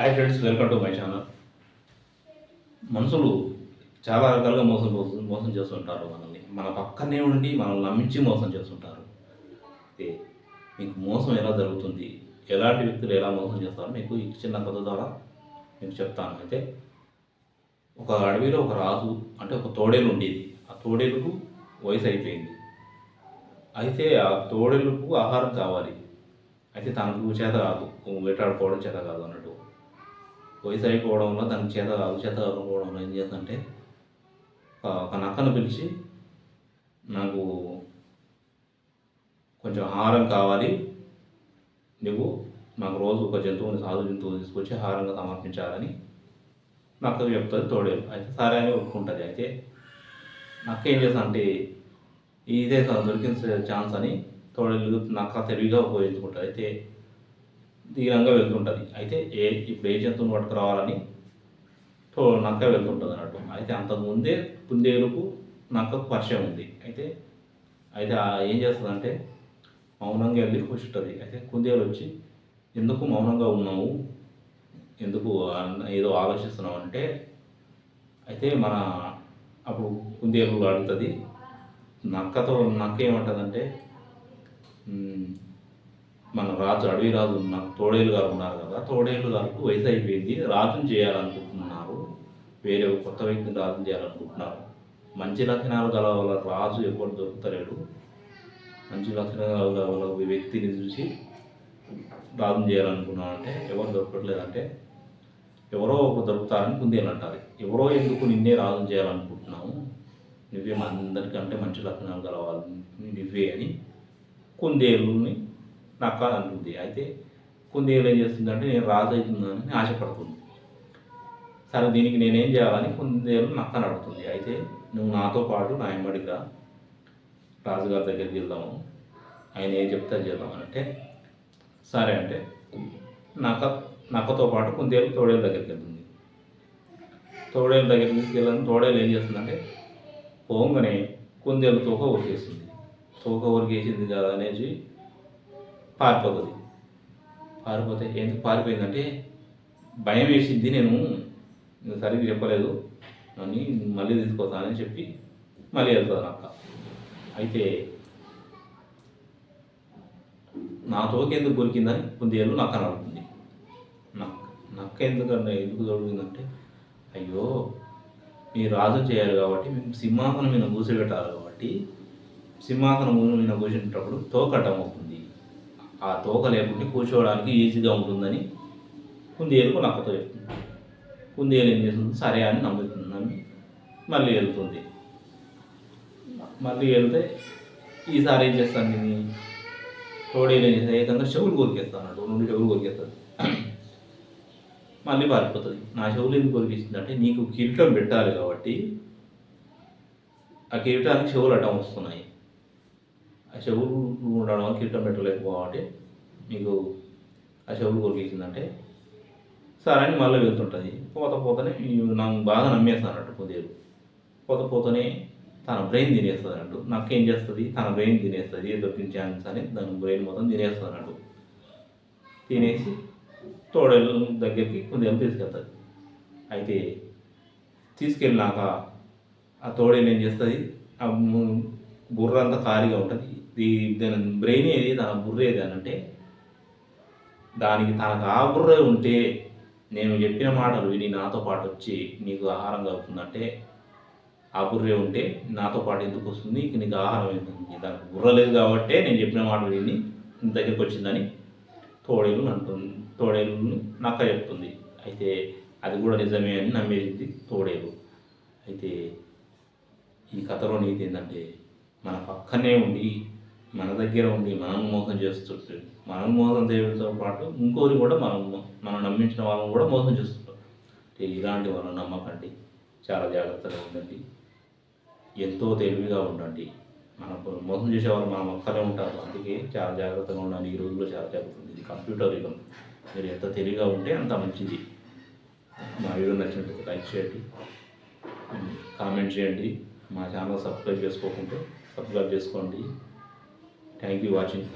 Hi friends welcome to my channel మనుషులు చాలా రకాలుగా మోసం మోసం చేస్తుంటారు మనల్ని. మన పక్కనే ఉండి మనల్ని నమ్మించి మోసం చేస్తుంటారు. అయితే మీకు మోసం ఎలా జరుగుతుంది? ఎలాంటి వ్యక్తులు ఎలా మోసం చేస్తారో? మీకు ఈ చిన్న కథ ద్వారా మీకు చెప్తాను. అయితే ఒక అడవిలో ఒక రాజు అంటే ఒక తోడేలు ఉండేది. ఆ తోడేలుకు వయసు అయిపోయింది. అయితే ఆ తోడేలుకు ఆహారం కావాలి. అయితే తనకు చేత కాదు వేటాడుకోవడం చేత కాదు అన్నట్టు. వయసు అయిపోవడం వల్ల తనకు చేత చేత కాకపోవడం వల్ల ఏం చేస్తుందంటే ఒక- నక్కను పిలిచి నాకు కొంచెం ఆహారం కావాలి. నువ్వు నాకు రోజు ఒక జంతువుని సాధు జంతువు తీసుకొచ్చి ఆహారంగా సమర్పించాలని నక్కకు చెప్తుంది తోడేలు అయితే సరే అని ఒప్పుకుంటుంది. అయితే నక్క ఏం చేస్తా అంటే ఇదే దొరికిన ఛాన్స్ అని తోడేలు నక్క తెలివిగా ఉపయోగించుకుంటారు అయితే దీనంగా వెళ్తుంటుంది. అయితే ఏ ఇప్పుడు ఏ జంతువును పట్టుకురావాలని తో నక్క వెళ్తుంటుంది అన్నట్టు. అయితే అంతకుముందే కుందేలుకు నక్కకు పరిచయం ఉంది. అయితే అయితే ఏం చేస్తుందంటే మౌనంగా వెళ్ళి కూర్చుంటుంది. అయితే కుందేలు వచ్చి ఎందుకు మౌనంగా ఉన్నావు? ఎందుకు ఏదో ఆలోచిస్తున్నావు? అంటే అయితే మన అప్పుడు కుందేలు అడుగుతుంది నక్కతో నక్క ఏమంటుందంటే మన రాజు అడవి రాజు ఉన్న తోడేలు గారు ఉన్నారు కదా తోడేలు గారికి వయసు అయిపోయింది. రాజుని చేయాలనుకుంటున్నారు. వేరే కొత్త వ్యక్తిని రాజుని చేయాలనుకుంటున్నారు. మంచి లక్షణాలు గల వాళ్ళ రాజు ఎప్పుడు దొరుకుతలేడు. మంచి లక్షణాలు గల వాళ్ళ వ్యక్తిని చూసి రాజుని చేయాలనుకున్నాను అంటే ఎవరు దొరకట్లేదంటే ఎవరో ఒకరు దొరుకుతారని కుందేలు అంటారు. ఎవరో ఎందుకు నిన్నే రాజుని చేయాలనుకుంటున్నాము నువ్వే మా అందరికంటే మంచి లక్షణాలు గల వాళ్ళని నువ్వే అని కుందేలుని నాకు అంటుంది అయితే కుందేలు ఏం చేస్తుందంటే నేను రాజు అవుతుందని ఆశపడుతుంది. సరే దీనికి నేనేం చేయాలని కుందేలు నక్క నడుతుంది అయితే నువ్వు నాతో పాటు నా ఎమ్మడిగా రాజుగారి దగ్గరికి వెళ్దాము. ఆయన ఏం చెప్తే చేద్దాం అని అంటే సరే అంటే నక్క నక్కతో పాటు కుందేలు తోడేలు దగ్గరికి వెళ్తుంది. తోడేలు దగ్గరికి తీసుకెళ్ళాను తోడేలు ఏం చేస్తుందంటే పోగానే కుందేలు తోక ఊరికేస్తుంది. తోక ఊరికేసింది కదా అనేసి పారిపోతుంది. పారిపోతే ఎందుకు పారిపోయిందంటే భయం వేసింది నేను. సరిగ్గా చెప్పలేదు. అని మళ్ళీ తీసుకొస్తానని చెప్పి మళ్ళీ వెళ్తుంది అక్క. అయితే నా తోకెందుకు దొరికిందని కొద్దిగా నక్క నడుతుంది నక్క నక్క ఎందుకంటే ఎందుకు దొరికిందంటే అయ్యో మీరు రాజు చేయాలి కాబట్టి మేము సింహాసనం మీద కూర్చోబెట్టాలి కాబట్టి సింహాసనం మీద కూర్చునేటప్పుడు తోకటం అవుతుంది. ఆ తోక లేకుంటే కూర్చోవడానికి ఈజీగా ఉంటుందని కుందేలుకు నక్కతో చెప్తుంది కుందేలు ఏం చేస్తుంది? సరే అని నమ్ముతుంది నమ్మి మళ్ళీ వెళ్తుంది. మళ్ళీ వెళ్తే ఈసారి ఏం చేస్తాను నేను? తోడేలు ఏం చేస్తాను? ఏకంగా చెవులు కొరికేస్తాను అటు నుండి చెవులు కొరికేస్తాను మళ్ళీ పారిపోతుంది. నా చెవులు ఎందుకు కొరికిస్తుందంటే నీకు కిరీటం పెట్టాలి కాబట్టి ఆ కిరీటానికి చెవులు అడ్డం వస్తున్నాయి. ఆ చెవులు ఉండడం వల్ల కిరీటం పెట్టలేకపోతే మీకు ఆ చెవులు కొరికేసిందంటే సరే అని మళ్ళీ వెళ్తుంటుంది. పోత పోతనే నాకు బాగా నమ్మేస్తాను అన్నట్టు పోత పోతనే తన బ్రెయిన్ తినేస్తుంది అన్నట్టు నాకేం చేస్తుంది? తన బ్రెయిన్ తినేస్తుంది ఏ ఛాన్స్ అని దాని బ్రెయిన్ మొత్తం తినేస్తుంది అన్నట్టు తినేసి తోడేళ్ళ దగ్గరికి కుందేలు తీసుకెళ్తుంది. అయితే తీసుకెళ్ళినాక ఆ తోడేలు ఏం చేస్తుంది? ఆ బుర్ర అంతా ఖాళీగా ఉంటుంది. ఈ దాని బ్రెయిన్ ఏది? తన బుర్ర ఏది అని అంటే దానికి తనకు ఆ బుర్ర ఉంటే నేను చెప్పిన మాటలు విని నాతో పాటు వచ్చి నీకు ఆహారం అవుతుందంటే ఆ బుర్రే ఉంటే నాతో పాటు ఎందుకు వస్తుంది? ఇక నీకు ఆహారం ఎందుకు? దానికి బుర్ర లేదు కాబట్టే నేను చెప్పిన మాటలు విని నీ దగ్గరికి వచ్చిందని తోడేలు అంటుంది. తోడేలు నక్క చెప్తుంది. అయితే అది కూడా నిజమే అని నమ్మేసింది తోడేలు అయితే ఈ కథలో నీతి ఏంటంటే మన పక్కనే ఉండి మన దగ్గర ఉండి మనం మోసం చేస్తుంటే మనం మోసం చేయడంతో పాటు ఇంకోరు కూడా మనం మనం నమ్మించిన వాళ్ళని కూడా మోసం చేస్తుంటాం అంటే ఇలాంటి వాళ్ళని నమ్మకండి చాలా జాగ్రత్తగా ఉండండి. ఎంతో తెలివిగా ఉండండి. మన మోసం చేసేవాళ్ళు మనం ఒక్కరే ఉంటారు అందుకే చాలా జాగ్రత్తగా ఉండాలి ఈ రోజుల్లో చాలా జరుగుతుంది ఇది కంప్యూటర్ యుగం. మీరు ఎంత తెలివిగా ఉంటే అంత మంచిది. మా వీడియో నచ్చినట్టు లైక్ చేయండి. కామెంట్ చేయండి. మా ఛానల్ సబ్స్క్రైబ్ చేసుకోకుంటే సబ్స్క్రైబ్ చేసుకోండి. Thank you watching.